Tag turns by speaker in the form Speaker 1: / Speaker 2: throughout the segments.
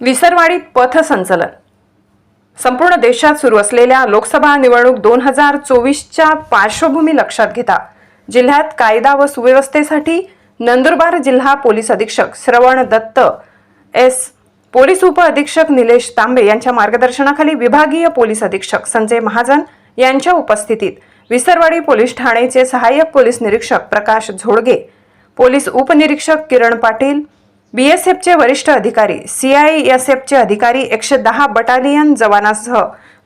Speaker 1: विसरवाडीत पथसंचलन. संपूर्ण देशात सुरू असलेल्या लोकसभा निवडणूक दोन हजार चोवीसच्या पार्श्वभूमी लक्षात घेता जिल्ह्यात कायदा व सुव्यवस्थेसाठी नंदुरबार जिल्हा पोलीस अधीक्षक श्रवण दत्त एस. पोलीस उप अधीक्षक निलेश तांबे यांच्या मार्गदर्शनाखाली विभागीय पोलीस अधीक्षक संजय महाजन यांच्या उपस्थितीत विसरवाडी पोलीस ठाणेचे सहाय्यक पोलीस निरीक्षक प्रकाश झोडगे पोलीस उपनिरीक्षक किरण पाटील बीएसएफचे वरिष्ठ अधिकारी सीआयएसएफचे अधिकारी एकशे दहा बटालियन जवानासह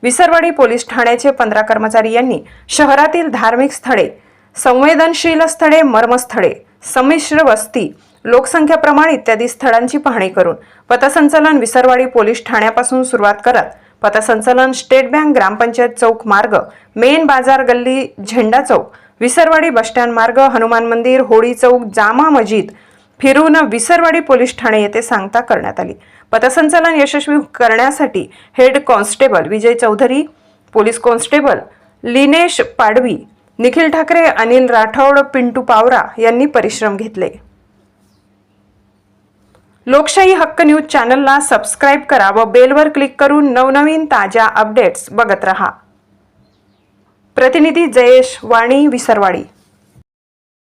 Speaker 1: विसरवाडी पोलीस ठाण्याचे पंधरा कर्मचारी यांनी शहरातील धार्मिक स्थळे संवेदनशील स्थळे मर्मस्थळे संमिश्र वस्ती लोकसंख्या प्रमाण इत्यादी स्थळांची पाहणी करून पथसंचलन विसरवाडी पोलीस ठाण्यापासून सुरुवात करत पथसंचलन स्टेट बँक ग्रामपंचायत चौक मार्ग मेन बाजार गल्ली झेंडा चौक विसरवाडी बसस्टँड मार्ग हनुमान मंदिर होळी चौक जामा मस्जिद फिरून विसरवाडी पोलीस ठाणे येथे सांगता करण्यात आली. पथसंचलन यशस्वी करण्यासाठी head constable Vijay Chaudhari police constable Linesh Padvi Nikhil Thakare Anil Rathod Pintu Pawara यांनी परिश्रम घेतले. लोकशाही हक्क न्यूज चॅनलला सबस्क्राईब करा व बेलवर क्लिक करून नवनवीन ताज्या अपडेट्स बघत रहा. प्रतिनिधी जयेश वाणी विसरवाडी.